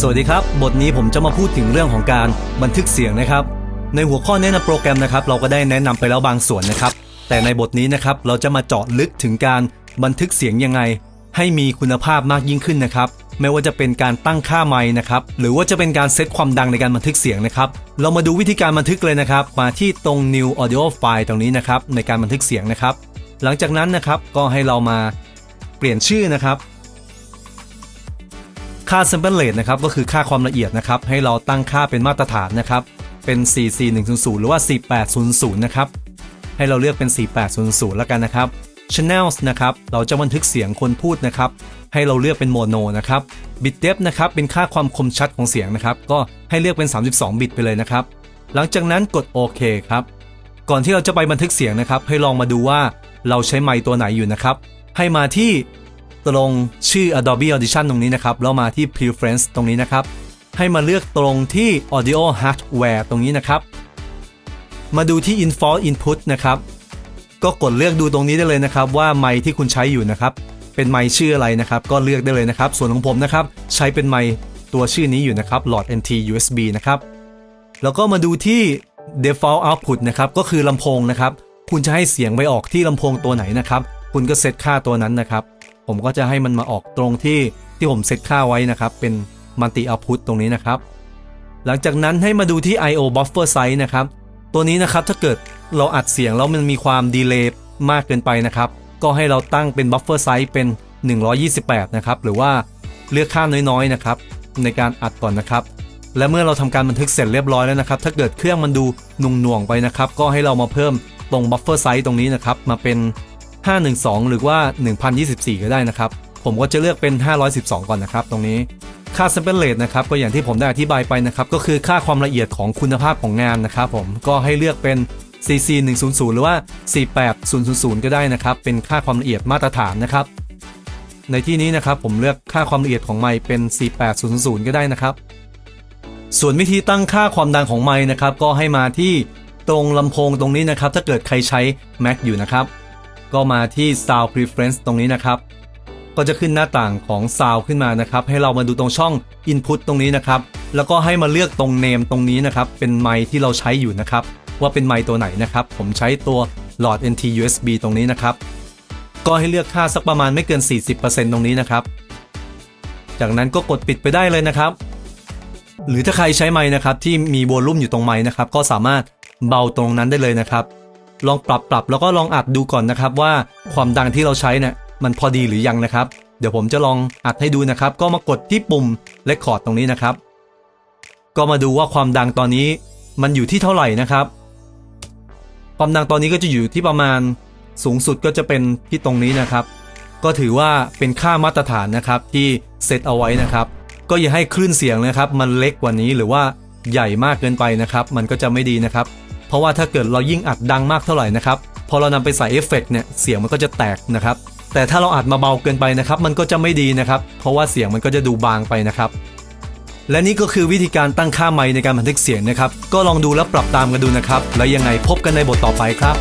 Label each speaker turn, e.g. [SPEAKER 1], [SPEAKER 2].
[SPEAKER 1] สวัสดีครับ บทนี้ผมจะมาพูดถึงเรื่องของการบันทึกเสียงนะครับ ในหัวข้อแนะนำโปรแกรมนะครับ เราก็ได้แนะนำไปแล้วบางส่วนนะครับ แต่ในบทนี้นะครับเราจะมาเจาะลึกถึงการบันทึกเสียงยังไง ให้มีคุณภาพมากยิ่งขึ้นนะครับ ไม่ว่าจะเป็นการตั้งค่าไมค์นะครับ หรือว่าจะเป็นการเซตความดังในการบันทึกเสียงนะครับ เรามาดูวิธีการบันทึกเลยนะครับ มาที่ตรง new audio file ตรงนี้นะครับในการบันทึกเสียงนะครับ หลังจากนั้นนะครับก็ให้เรามาเปลี่ยนชื่อนะครับ ค่า sample rate นะครับก็คือค่าความละเอียดนะครับ ให้เราตั้งค่าเป็นมาตรฐานนะครับ เป็น 44100 หรือว่า 4800 นะครับ ให้เราเลือกเป็น 4800 แล้วกันนะครับ channels นะครับ เราจะบันทึกเสียงคนพูดนะครับ ให้เราเลือกเป็นโมโนนะครับ bit depth นะครับ เป็นค่าความคมชัดของเสียงนะครับ ก็ให้เลือกเป็น 32 บิตไปเลยนะครับ หลังจากนั้นกดโอเคครับ ก่อนที่เราจะไปบันทึกเสียงนะครับ ให้ลองมาดูว่าเราใช้ไมค์ตัวไหนอยู่นะครับ ให้มาที่ ตรงชื่อ Adobe Audition ตรงนี้นะครับ แล้วมาที่ Preference ตรงนี้นะครับ ให้มาเลือกตรงที่ Audio Hardware ตรงนี้นะครับ มาดูที่ Info Input นะครับ ก็กดเลือกดูตรงนี้ได้เลยนะครับ ว่าไมค์ที่คุณใช้อยู่นะครับ เป็นไมค์ชื่ออะไรนะครับ ก็เลือกได้เลยนะครับ ส่วนของผมนะครับ ใช้เป็นไมค์ตัวชื่อนี้อยู่นะครับหลอด NT USB นะครับ แล้วก็มาดูที่ default output นะครับ ก็คือลำโพงนะครับ คุณจะให้เสียงไปออกที่ลำโพงตัวไหนนะครับ คุณก็เซตค่าตัวนั้นนะครับ ผมก็จะให้มันมาออกตรงที่ที่ผมเซตค่าไว้นะครับ เป็น multi output ตรงนี้นะครับ หลังจากนั้นให้มาดูที่ I/O buffer size นะครับ ตัวนี้นะครับถ้าเกิดเราอัดเสียงแล้วมันมีความดีเลย์มากเกินไปนะครับ ก็ให้เราตั้งเป็น buffer size เป็น 128 นะครับ หรือว่าเลือกค่าน้อยๆนะครับ ในการอัดก่อนนะครับ และเมื่อเราทำการบันทึกเสร็จเรียบร้อยแล้วนะครับ ถ้าเกิดเครื่องมันดูนุ่งหน่วงๆไปนะครับ ก็ให้เรามาเพิ่มตรง buffer size ตรงนี้นะครับ มาเป็น 512 หรือว่า 1024 ก็ได้นะครับ ผมก็จะเลือกเป็น 512 ก่อนนะครับ ตรงนี้ค่า sample rate นะครับก็อย่างที่ผมได้อธิบายไปนะครับก็คือค่าความละเอียดของคุณภาพของงานนะครับผมก็ให้เลือกเป็น CC 100หรือว่า 48000 ก็ได้นะครับ เป็นค่าความละเอียดมาตรฐานนะครับ ในที่นี้นะครับผมเลือกค่าความละเอียดของไมค์เป็น 48000 ก็ได้นะครับ ส่วนวิธีตั้งค่าความดังของไมค์นะครับก็ให้มาที่ตรงลำโพงตรงนี้นะครับ ถ้าเกิดใครใช้ Mac อยู่นะครับ ก็มาที่ Sound Preference ตรงนี้นะครับ ก็จะขึ้นหน้าต่างของ Sound ขึ้นมานะครับ ให้เรามาดูตรงช่อง Input ตรงนี้นะครับ แล้วก็ให้มาเลือกตรง Name ตรงนี้นะครับ เป็นไมค์ที่เราใช้อยู่นะครับ ว่าเป็นไมค์ตัวไหนนะครับ ผมใช้ตัวหลอด NT USB ตรงนี้นะครับ ก็ให้เลือกค่าสักประมาณไม่เกิน 40%ตรงนี้นะครับ จากนั้นก็กดปิดไปได้เลยนะครับ หรือถ้าใครใช้ไม้นะครับที่มีโวลูมอยู่ตรงไม้นะครับ ก็สามารถเบาตรงนั้นได้เลยนะครับ ลองปรับปรับแล้วก็ลองอัดดูก่อนนะครับว่าความดังที่เราใช้เนี่ยมันพอดีหรือยังนะครับ เดี๋ยวผมจะลองอัดให้ดูนะครับ ก็มากดที่ปุ่ม Record ตรงนี้นะครับ ก็มาดูว่าความดังตอนนี้มันอยู่ที่เท่าไหร่นะครับ ความดังตอนนี้ก็จะอยู่ที่ประมาณสูงสุดก็จะเป็นที่ตรงนี้นะครับ ก็ถือว่าเป็นค่ามาตรฐานนะครับที่เซตเอาไว้นะครับ ก็อย่าให้คลื่นเสียงนะครับ มันเล็กกว่านี้หรือว่าใหญ่มากเกินไปนะครับ มันก็จะไม่ดีนะครับ เพราะว่าถ้าเกิดเรายิ่งอัดดังมากเท่าไหร่นะครับพอเรานำไปใส่เอฟเฟกต์เนี่ยเสียงมันก็จะแตกนะครับแต่ถ้าเราอัดมาเบาเกินไปนะครับมันก็จะไม่ดีนะครับ เพราะว่าเสียงมันก็จะดูบางไปนะครับ และนี่ก็คือวิธีการตั้งค่าไมค์ในการบันทึกเสียงนะครับ ก็ลองดูและปรับตามกันดูนะครับ แล้วยังไงพบกันในบทต่อไปครับ